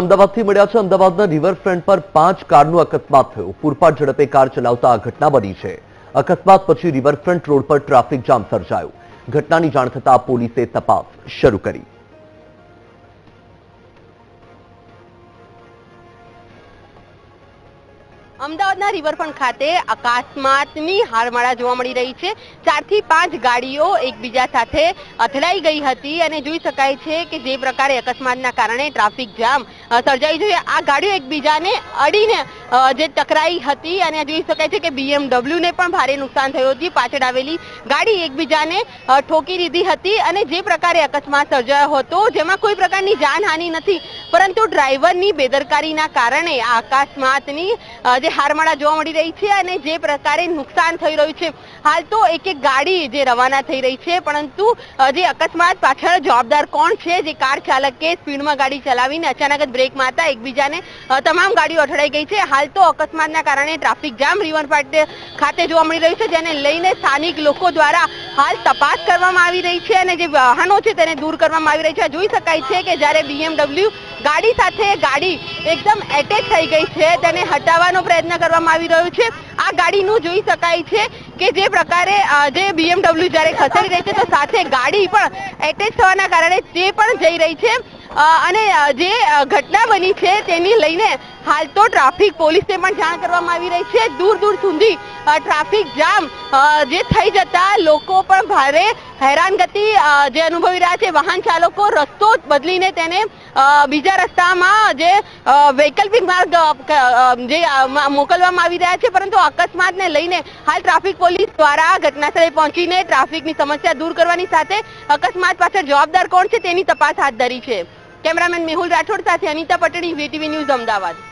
અમદાવાદથી મળ્યા છે. અમદાવાદના રિવરફ્રન્ટ પર પાંચ કારનો અકસ્માત થયો. પૂરપાટ ઝડપે કાર ચલાવતા આ ઘટના બની છે. અકસ્માત પછી રિવરફ્રન્ટ રોડ પર ટ્રાફિક જામ સર્જાયો. ઘટનાની જાણ થતાં પોલીસે તપાસ શરૂ કરી. અમદાવાદના રિવરફ્રન્ટ ખાતે અકસ્માતની હારમાળા જોવા મળી રહી છે. ચારથી પાંચ ગાડીઓ એકબીજા સાથે અથડાઈ ગઈ હતી અને જોઈ શકાય છે કે જે પ્રકારે અકસ્માતના કારણે ટ્રાફિક જામ સર્જાઈ છે આ ગાડીઓ એકબીજાને અડીને જે ટકરાઈ હતી અને જોઈ શકાય છે કે BMW ને પણ ભારે નુકસાન થયું હતું. પાછળ આવેલી ગાડી એકબીજાને ઠોકી દીધી હતી અને જે પ્રકારે અકસ્માત સર્જાયો હતો, જેમાં કોઈ પ્રકારની જાનહાનિ નથી. પરંતુ ડ્રાઈવરની બેદરકારીના કારણે આ અકસ્માતની જે હારમાળા જોવા મળી રહી છે અને જે પ્રકારે નુકસાન થઈ રહ્યું છે. હાલ તો એક એક ગાડી જે રવાના થઈ રહી છે, પરંતુ જે અકસ્માત પાછળ જવાબદાર કોણ છે? જે કાર ચાલકે સ્પીડમાં ગાડી ચલાવીને અચાનક જ બ્રેક મારતા એકબીજાને તમામ ગાડીઓ અથડાઈ ગઈ છે. હાલ તો અકસ્માતના કારણે ટ્રાફિક જામ રિવરફ્રન્ટ ખાતે જોવા મળી રહ્યું છે, જેને લઈને સ્થાનિક લોકો દ્વારા હાલ તપાસ કરવામાં આવી રહી છે અને જે વાહનો છે તેને દૂર કરવામાં આવી રહી છે. જોઈ શકાય છે કે જ્યારે બીએમડબલ્યુ ગાડી સાથે ગાડી એકદમ એટેચ થઈ ગઈ છે, તેને હટાવવાનો પ્રયત્ન કરવામાં આવી રહ્યો છે. આ ગાડીનું જોઈ શકાય છે કે જે પ્રકારે જે બીએમડબલ્યુ જ્યારે ખસેડી રહી છે, તો સાથે ગાડી પણ એટેચ થવાના કારણે તે પણ જઈ રહી છે. અને જે ઘટના બની છે, તેની લઈને હાલ તો ટ્રાફિક પોલીસને પણ જાણ કરવામાં આવી રહી છે. દૂર દૂર સુધી ટ્રાફિક જામ જે થઈ જતા લોકો પણ ભારે હેરાનગતિ જે અનુભવી રહ્યા છે. વાહન ચાલકો રસ્તો બદલીને તેને બીજા રસ્તામાં જે વૈકલ્પિક માર્ગ જે મોકલવામાં આવી રહ્યા છે. પરંતુ અકસ્માતને લઈને હાલ ટ્રાફિક પોલીસ દ્વારા ઘટનાસ્થળે પહોંચીને ટ્રાફિકની સમસ્યા દૂર કરવાની સાથે અકસ્માત પાછળ જવાબદાર કોણ છે તેની તપાસ હાથ ધરી છે. કેમેરામેન મેહુલ રાઠોડ સાથે અનિતા પટણી વીટીવી ન્યૂઝ અમદાવાદ.